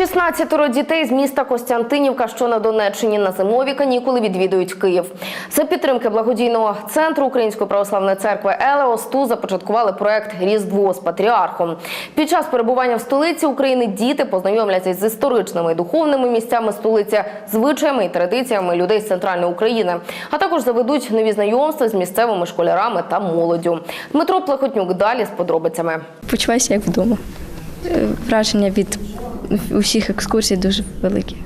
16 дітей з міста Костянтинівка, що на Донеччині, на зимові канікули відвідують Київ. За підтримки благодійного центру Української православної церкви Елеос ту започаткували проект Різдво з патріархом. Під час перебування в столиці України діти познайомляться з історичними і духовними місцями столиці, звичаями і традиціями людей з центральної України, а також заведуть нові знайомства з місцевими школярами та молоддю. Дмитро Плахотнюк далі з подробицями. Почуваюся як вдома. Е, Враження від усіх екскурсій дуже великі.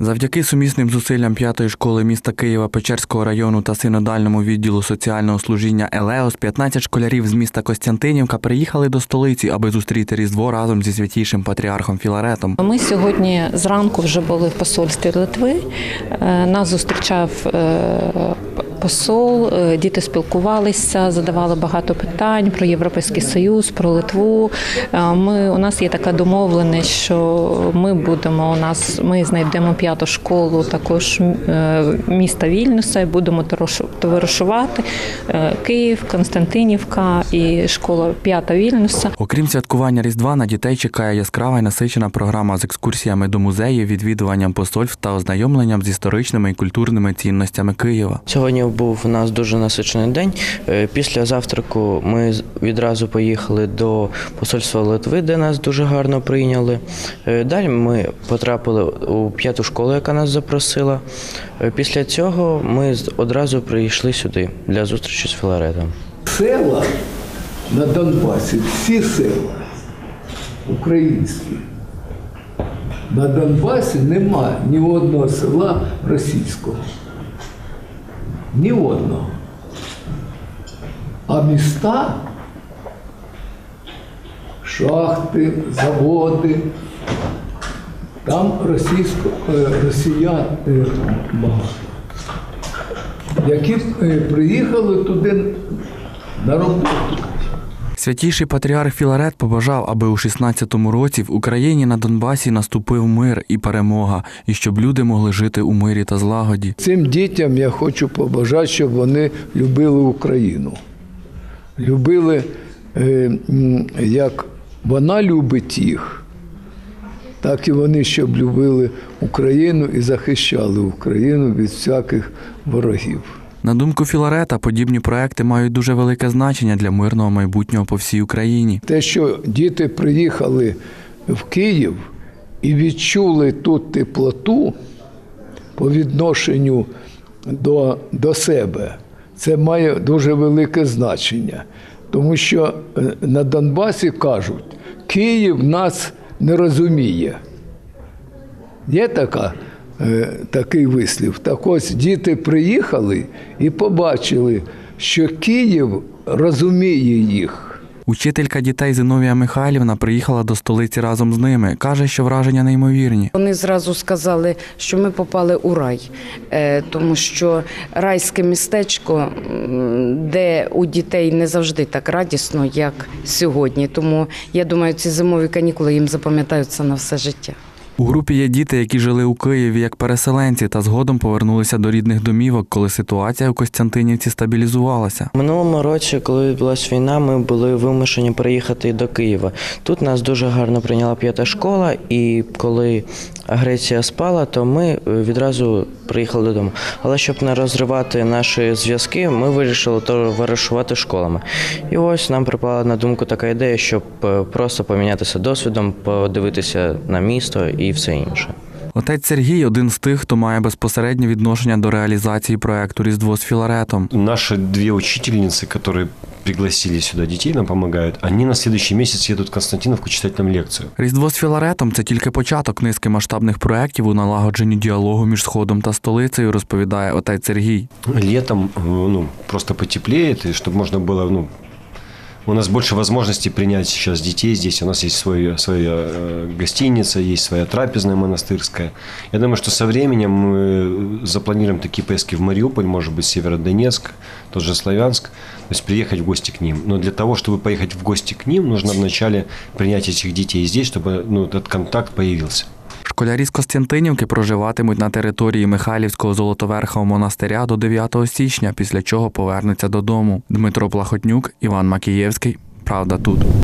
Завдяки сумісним зусиллям п'ятої школи міста Києва Печерського району та синодальному відділу соціального служіння Елеос 15 школярів з міста Костянтинівка приїхали до столиці, аби зустріти Різдво разом зі святійшим патріархом Філаретом. Ми сьогодні зранку вже були в посольстві Литви. Е, Нас зустрічав е, посол, е, діти спілкувалися, задавали багато питань про Європейський Союз, про Литву. Е, Ми, у нас є така домовленість, що ми будемо у нас, ми знайдемо п'яту школу також е, міста Вільнюса і будемо товаришувати. Київ, Константинівка і школа п'ята Вільнюса. Окрім святкування Різдва, на дітей чекає яскрава і насичена програма з екскурсіями до музеїв, відвідуванням посольств та ознайомленням з історичними і культурними цінностями Києва. Сьогодні був у нас дуже насичений день. Е, Після завтраку ми відразу поїхали до посольства Литви, де нас дуже гарно прийняли. Е, Далі ми потрапили у п'яту школу, яка нас запросила. Е, Після цього ми одразу прийшли сюди для зустрічі з Філаретом. Села на Донбасі, всі села українські. На Донбасі нема ні одного села російського. Ні одного. А міста, шахти, заводи, там російсько, е, росіян багато які е, приїхали туди на роботу. Святійший патріарх Філарет побажав, аби у 16-му році в Україні на Донбасі наступив мир і перемога, і щоб люди могли жити у мирі та злагоді. Цим дітям я хочу побажати, щоб вони любили Україну. Любили, е, як вона любить їх, так і вони, щоб любили Україну і захищали Україну від всяких ворогів. На думку Філарета, подібні проекти мають дуже велике значення для мирного майбутнього по всій Україні. Те, що діти приїхали в Київ і відчули тут теплоту по відношенню до, до себе, це має дуже велике значення. Тому що е, на Донбасі кажуть, Київ нас не розуміє. Є така, такий вислів. Так ось діти приїхали і побачили, що Київ розуміє їх. Учителька дітей Зиновія Михайлівна приїхала до столиці разом з ними. Каже, що враження неймовірні. Вони зразу сказали, що ми попали у рай, е, тому що райське містечко, де у дітей не завжди так радісно, як сьогодні. Тому я думаю, ці зимові канікули їм запам'ятаються на все життя. У групі є діти, які жили у Києві як переселенці, та згодом повернулися до рідних домівок, коли ситуація у Костянтинівці стабілізувалася. Минулому році, коли відбулася війна, ми були вимушені переїхати до Києва. Тут нас дуже гарно прийняла п'ята школа, і коли агресія спала, то ми е, відразу приїхали додому. Але щоб не розривати наші зв'язки, ми вирішили товаришувати школами. І ось нам припала на думку така ідея, щоб е, просто помінятися досвідом, подивитися на місто і все інше. Отець Сергій один з тих, хто має безпосереднє відношення до реалізації проекту Різдво з Філаретом. Наши две учительницы, которые пригласили сюда детей, нам помогают, они на следующий месяц едут в Константиновку читать нам лекцию. Різдво з Філаретом це тільки початок низки масштабних проєктів у налагодженні діалогу між сходом та столицею, розповідає отець Сергій. Летом э, ну, просто потеплеет, и чтобы можно было, ну, у нас больше возможностей принять сейчас детей здесь. У нас есть свой, своя э, гостиница, есть своя трапезная монастырская. Я думаю, что со временем мы запланируем такие поездки в Мариуполь, может быть, Северодонецк, тот же Славянск, то есть приехать в гости к ним. Но для того, чтобы поехать в гости к ним, нужно вначале принять этих детей здесь, чтобы ну, этот контакт появился. Школярі з Костянтинівки проживатимуть на території Михайлівського Золотоверхового монастиря до 9 січня, після чого повернуться додому. Дмитро Плахотнюк, Іван Макієвський. Правда тут.